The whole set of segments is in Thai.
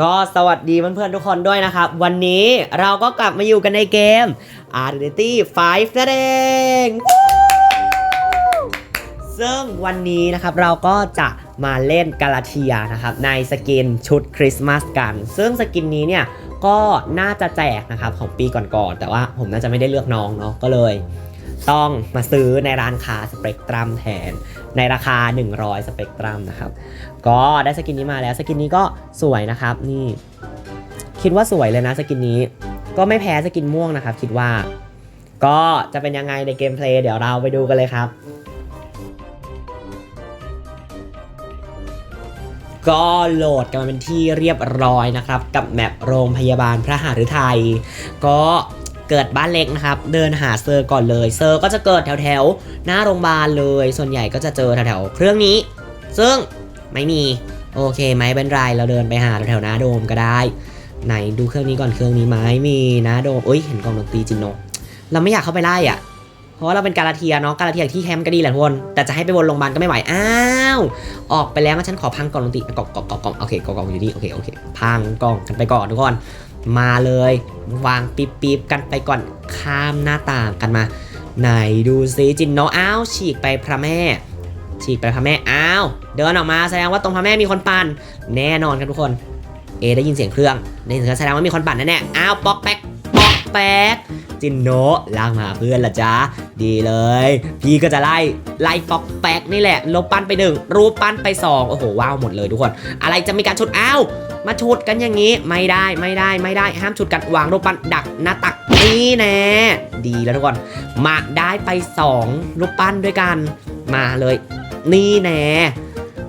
ก็สวัสดีเพื่อนๆทุกคนด้วยนะครับ วันนี้เราก็กลับมาอยู่กันในเกม Identity 5นั่นเองซึ่งวันนี้นะครับเราก็จะมาเล่นกาลาเทียนะครับในสกินชุดคริสต์มาสกัน ซึ่งสกินนี้เนี่ยก็น่าจะแจกนะครับของปีก่อนๆ แต่ว่าผมน่าจะไม่ได้เลือกน้องเนาะก็เลยต้องมาซื้อในร้านค้าสเปกตรัมแทนในราคา 100 สเปกตรัมนะครับ ก็ได้สกินนี้มาแล้วสกินนี้ก็สวยนะครับนี่คิดว่าสวยเลยนะสกินนี้ ก็ไม่แพ้สกินม่วงนะครับ คิดว่า ก็จะเป็นยังไงในเกมเพลย์เดี๋ยวเราไปดูกันเลยครับ ก็โหลดกันมาเป็นที่เรียบร้อยนะครับ กับแมปโรงพยาบาลพระหฤทัยก็เกิดบ้านเล็กนะครับ เดินหาเซอร์ก่อนเลยเซอร์ก็จะเกิดแถวแถวๆหน้าโรงพยาบาลเลย ส่วนใหญ่ก็จะเจอแถวแถวๆเครื่องนี้ ซึ่ง ไม่มี โอเคไม่เป็นไรเราเดินไปหาแถวหน้าโดมก็ได้ ไหนดูเครื่องนี้ก่อนเครื่องนี้ไหมมีนะโดมเอ้ยเห็นกองดนตรีจินโนเราไม่อยากเข้าไปไล่อะเพราะว่าเราเป็นกาลาเทียเนาะกาลาเทียที่แคมป์ก็ดีแหละทุกคนแต่จะให้ไปวนโรงพยาบาลก็ไม่ไหวอ้าวออกไปแล้วงั้นฉันขอพังกล่องดนตรีกล่องกล่องกล่องกองโอเคกล่องกล่องอยู่นี่โอเคโอเคพังกล่องกันไปก่อนทุกคนมาเลยวางปิ๊บปิ๊บกันไปก่อนข้ามหน้าต่างกันมา ไหนดูซิจินโนอ้าวฉีกไปพระแม่ ฉีกไปพระแม่ อ้าว เดินออกมาแสดงว่าตรงพระแม่มีคนปั่น แน่นอนครับทุกคน เอได้ยินเสียงเครื่องได้ยินเสียงแสดงว่ามีคนปั่นแน่ๆอ้าวป๊อกแป๊กป๊อกแป๊กจินโนลากมาเพื่อนละจ้าดีเลย พี่ก็จะไล่ไล่ป๊อกแป๊กนี่แหละลบปั้นไปหนึ่งรูปปั้นไปสองโอ้โหว้าวหมดเลยทุกคน อะไรจะมีการชุดอ้าวมาชุดกันอย่างนี้ไม่ได้ไม่ได้ไม่ได้ห้ามชุดกันวางรูปปั้นดักหน้าตักนี่แน่ดีแล้วทุกคนมาได้ไป 2 รูปปั้นด้วยกันมาเลย นี่แน่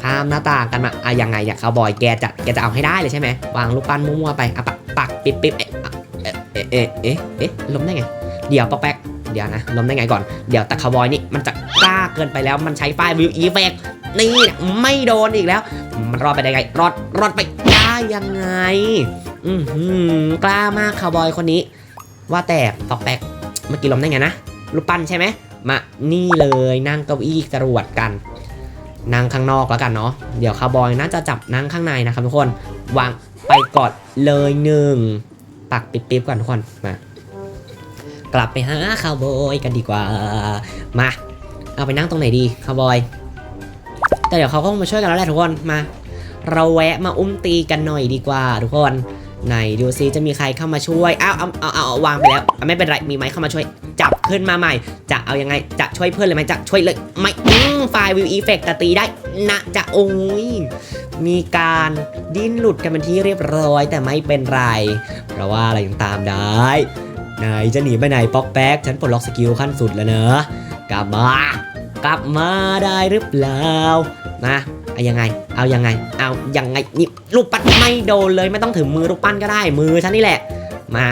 ข้ามหน้าต่างกันมาอะยังไงเนี่ยคาวบอยแกจะแกจะเอาให้ได้เลยใช่ไหมวางรูปปั้นมั่วๆไปอะปักปักปิ๊บปิ๊บเอ๊ะเอ๊ะเอ๊ะเอ๊ะเอ๊ะล้มได้ไง เดี๋ยวปอกแป๊กเดี๋ยวนะล้มได้ไงก่อนเดี๋ยวแต่คาวบอยนี่มันจะกล้าเกินไปแล้วมันใช้ไฟวิวอีเฟกนี่นะไม่โดนอีกแล้ว มันรอดไปได้ไง รอดรอดไปได้ยังไง อือหือกล้ามากคาวบอยคนนี้ ว่าแต่ปอกแป๊กเมื่อกี้ล้มได้ไงนะรูปปั้นใช่ไหมมานี่เลยนั่งเก้าอี้จรวดกัน นั่งข้างนอกแล้วกันเนาะเดี๋ยวคาวบอยน่าจะจับนั่งข้างในนะครับทุกคนวางไปกอดเลยหนึ่งปักปิ๊บๆก่อนทุกคนมากลับไปหาคาวบอยกันดีกว่ามาเอาไปนั่งตรงไหนดีคาวบอยแต่เดี๋ยวเขาก็มาช่วยกันแล้วแหละทุกคนมา เราแวะมาอุ้มตีกันหน่อยดีกว่าทุกคน ไหนดูซิจะมีใครเข้ามาช่วย อ้าวเอาเอาเอาวางไปแล้ว ไม่เป็นไร มีไหมเข้ามาช่วย จับขึ้นมาใหม่ จะเอายังไง จะช่วยเพื่อนเลยไหมจะช่วยเลยไม่ไฟล์วิวอีเฟกต์ตีได้นะจะโอ้ย มีการดิ้นหลุดกันเป็นที่เรียบร้อย แต่ไม่เป็นไร เพราะว่าอะไรยังตามได้ไหนจะหนีไปไหนป๊อกแป๊ก ฉันปลดล็อกสกิลขั้นสุดแล้วเนอะกลับมากลับมาได้หรือเปล่ามา เอายังไง เอายังไง เอายังไงนี่ลูกปั้นไม่โดนเลยไม่ต้องถือมือลูกปั้นก็ได้ มือฉันนี่แหละ มา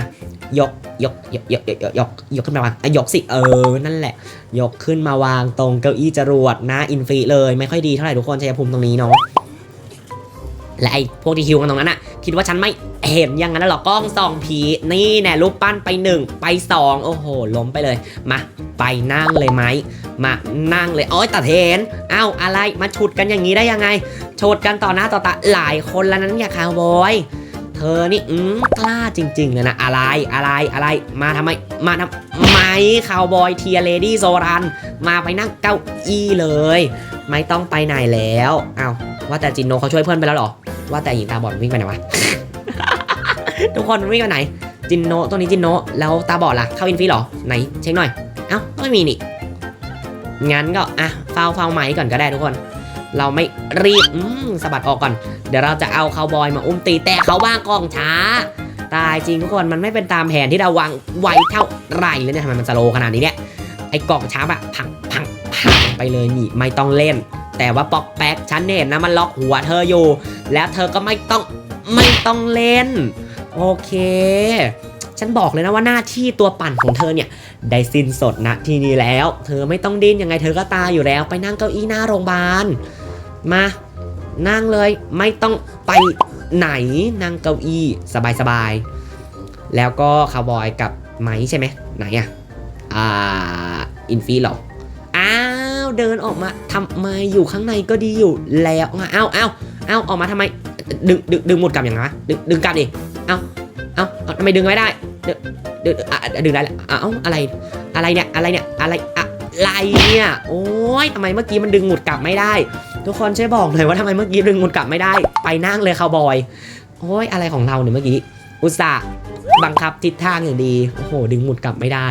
ยกยกยกยกยกยกยกขึ้นมาวางอะยกสิเออนั่นแหละ ยกขึ้นมาวางตรงเก้าอี้จรวดนะอินฟีเลยไม่ค่อยดีเท่าไหร่ทุกคนชัยภูมิตรงนี้เนาะ และไอ้พวกที่ฮิวกันตรงนั้นอะคิดว่าฉันไม่เห็นอย่างนั้นหรอกกล้องส่องผีนี่แน่รูปปั้นไปหนึ่งไปสองโอ้โห ล้มไปเลย มา ไปนั่งเลยไหมมานั่งเลยโอ้ยตาเทนเอ้าอะไรมาฉุดกันอย่างนี้ได้ยังไงฉุดกันต่อหน้าต่อตาหลายคนแล้วนั้นเนี่ยคาวบอยเธอนี่อืมกล้าจริงๆเลยนะอะไรอะไรอะไรมาทำไมมาทำไมคาวบอยเทียเลดี้โซรัน มาไปนั่งเก้าอี้เลย ไม่ต้องไปไหนแล้วเอ้าว่าแต่จินโนเขาช่วยเพื่อนไปแล้วหรอ ว่าแต่หญิงตาบอดวิ่งไปไหนวะ ทุกคนวิ่งไปไหน จินโนตัวนี้จินโนแล้วตาบอดล่ะ เข้าอินฟีเหรอ ไหนเช็คหน่อย เอ้าก็ไม่มีนี่ งั้นก็อะเฝ้าเฝ้าไม้ก่อนก็ได้ทุกคน เราไม่รีบสะบัดออกก่อน เดี๋ยวเราจะเอาคาวบอยมาอุ้มตีแต่เขาว่างกองช้า ตายจริงทุกคนมันไม่เป็นตามแผนที่เราวางไว้เท่าไหร่เลยเนี่ยทำไมมันสโลขนาดนี้เนี่ยไอ้กล่องช้าอะพังพังพังไปเลยนี่ไม่ต้องเล่น แต่ว่าปอกแป๊กฉันเห็นนะมันล็อกหัวเธออยู่ แล้วเธอก็ไม่ต้องไม่ต้องเล่น โอเค ฉันบอกเลยนะว่าหน้าที่ตัวปั่นของเธอเนี่ย ได้สิ้นสดนะที่นี่แล้ว เธอไม่ต้องดิ้นยังไงเธอก็ตายอยู่แล้ว ไปนั่งเก้าอี้หน้าโรงพยาบาลมา นั่งเลยไม่ต้องไปไหนนั่งเก้าอี้สบายๆแล้วก็คาวบอยกับไม้ใช่ไหมไหนอะอ่าอินฟีหรอ เดินออกมาทำไมอยู่ข้างในก็ดีอยู่แล้วอ้าวอ้าวอ้าวออกมาทำไม ดึงดึงดึงหมดกลับอย่างไรดึงดึงกลับดิเอ้าเอ้าทำไมดึงไม่ได้ดึงดึงดึงได้แล้วเอาอะไรอะไรเนี่ยอะไรเนี่ยอะไรอะไรเนี่ยโอ้ยทำไมเมื่อกี้มันดึงหมุดกลับไม่ได้ ทุกคนช่วยบอกหน่อยว่าทำไมเมื่อกี้ดึงหมุดกลับไม่ได้ ไปนั่งเลยคาวบอยโอ้ยอะไรของเราเนี่ยเมื่อกี้อุตส่าห์บังคับทิศทางอย่างดีโอ้โหดึงหมุดกลับไม่ได้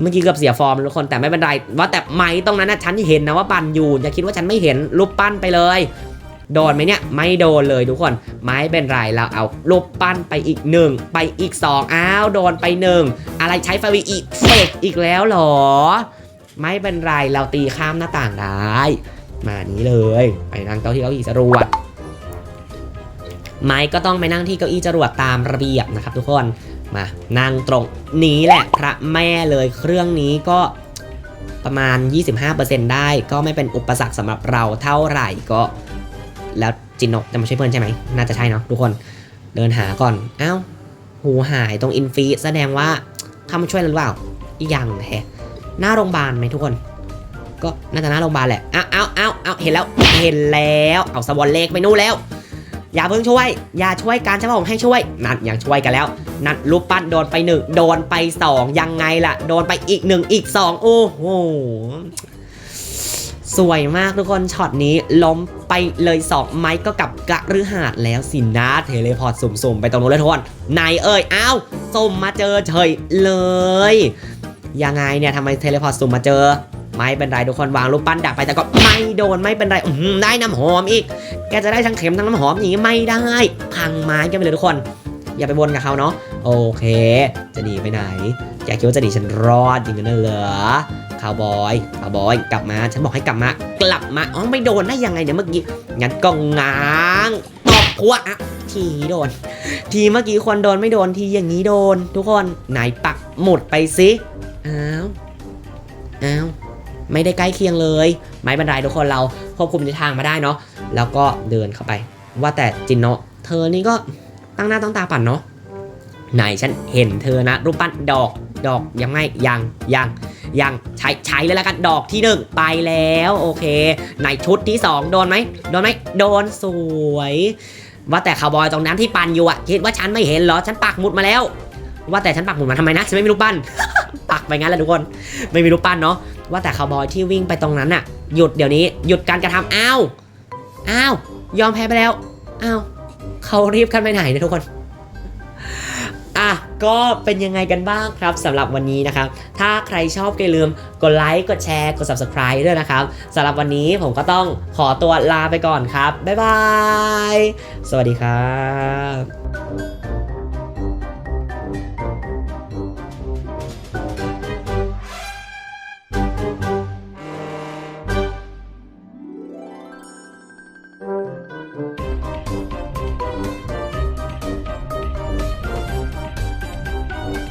เมื่อกี้เกือบเสียฟอร์มทุกคนแต่ไม่เป็นไรว่าแต่ไม้ตรงนั้นนะฉันเห็นนะว่าปั่นอยู่อย่าคิดว่าฉันไม่เห็นรูปปั้นไปเลยโดนไหมเนี่ยไม่โดนเลยทุกคนไม่เป็นไรเราเอารูปปั้นไปอีกหนึ่งไปอีกสองอ้าวโดนไปหนึ่งอะไรใช้ไฟวีอีกเฟกอีกแล้วหรอ ไม่เป็นไรเราตีข้ามหน้าต่างได้ มานี้เลย ไปนั่งเก้าที่เก้าอี้จรวดไม้ก็ต้องไปนั่งที่เก้าอี้จรวดตามระเบียบนะครับทุกคน มานั่งตรงนี้แหละพระแม่เลยเครื่องนี้ก็ประมาณ 25%ได้ก็ไม่เป็นอุปสรรคสำหรับเราเท่าไหร่ก็ แล้วจินนกจะมาช่วยเพื่อนใช่ไหม น่าจะใช่เนาะทุกคนเดินหาก่อนอ้าวหูหายตรงอินฟีแสดงว่าเข้ามาช่วยหรือเปล่าย่างแฮะหน้าโรงพยาบาลไหมทุกคน ก็น่าจะหน้าโรงพยาบาลแหละอ้าเอ้าเอ้าเอ้าเห็นแล้วเห็นแล้ว เอาสวอนเลขไปนู่นแล้ว อย่าเพิ่งช่วย อย่าช่วยการใช่ไหมผมให้ช่วย นั่นยังช่วยกันแล้ว นั่นรูปปั้นโดนไปหนึ่งโดนไปสองยังไงล่ะ โดนไปอีกหนึ่งอีกสองโอ้โหสวยมากทุกคนช็อตนี้ล้มไปเลย2ไม้ก็กลับกะฤหาดแล้วสินะเทเลพอร์ตสุ่มๆ ไปตรงนู้นเลยทุกคนไหนเอ่ยอ้าวสุ่มมาเจอเฉยเลย ยังไงเนี่ยทำไมเทเลพอร์ตสุ่มมาเจอ ไม่เป็นไรทุกคนวางรูปปั้นดักไปแต่ก็ไม่โดนไม่เป็นไรอืได้น้ำหอมอีก แกจะได้ทั้งเข็มทั้งน้ำหอมอย่างนี้ไม่ได้ พังไม้กันไปเลยทุกคน อย่าไปบนกับเขาเนาะโอเค จะหนีไปไหนแกคิดว่าจะหนีฉันรอดจริงๆนเหรอคาวบอยคาวบอยกลับมา ฉันบอกให้กลับมากลับมาอ๋อไม่โดนได้ยังไงเนี่ยเมื่อกี้งั้นก็ง้างตบพัวอะทีโดน ทีเมื่อกี้คนโดนไม่โดนทีอย่างนี้โดน ทุกคนไหนปักหมุดไปสิอ้าวอ้าว ไม่ได้ใกล้เคียงเลย ไม่เป็นไรทุกคนเราควบคุมทิศทางมาได้เนาะแล้วก็เดินเข้าไป ว่าแต่จินโนะเธอนี่ก็ตั้งหน้าตั้งตาปั่นเนาะไหนฉันเห็นเธอนะ รูปปั้นดอกดอกยังไม่ยังยังยังใช้ใช้เลยแล้วกันดอกที่หนึ่งไปแล้วโอเคในชุดที่สองโดนไหมโดนไหมโดนสวย ว่าแต่คาวบอยตรงนั้นที่ปั่นอยู่อะคิดว่าฉันไม่เห็นเหรอฉันปักหมุดมาแล้ว ว่าแต่ฉันปักหมุดมาทำไมนะฉันไม่มีรูปปั้น ปักไปงั้นแหละทุกคน ไม่มีรูปปั้นเนาะว่าแต่คาวบอยที่วิ่งไปตรงนั้นอะหยุดเดี๋ยวนี้หยุดการกระทำอ้าวอ้าวยอมแพ้ไปแล้วอ้าวเขารีบกันไปไหนนะทุกคนอะก็เป็นยังไงกันบ้างครับสำหรับวันนี้นะครับ ถ้าใครชอบก็อย่าลืมกดไลค์กดแชร์กด subscribe ด้วยนะครับสำหรับวันนี้ผมก็ต้องขอตัวลาไปก่อนครับ บ๊ายบาย สวัสดีครับ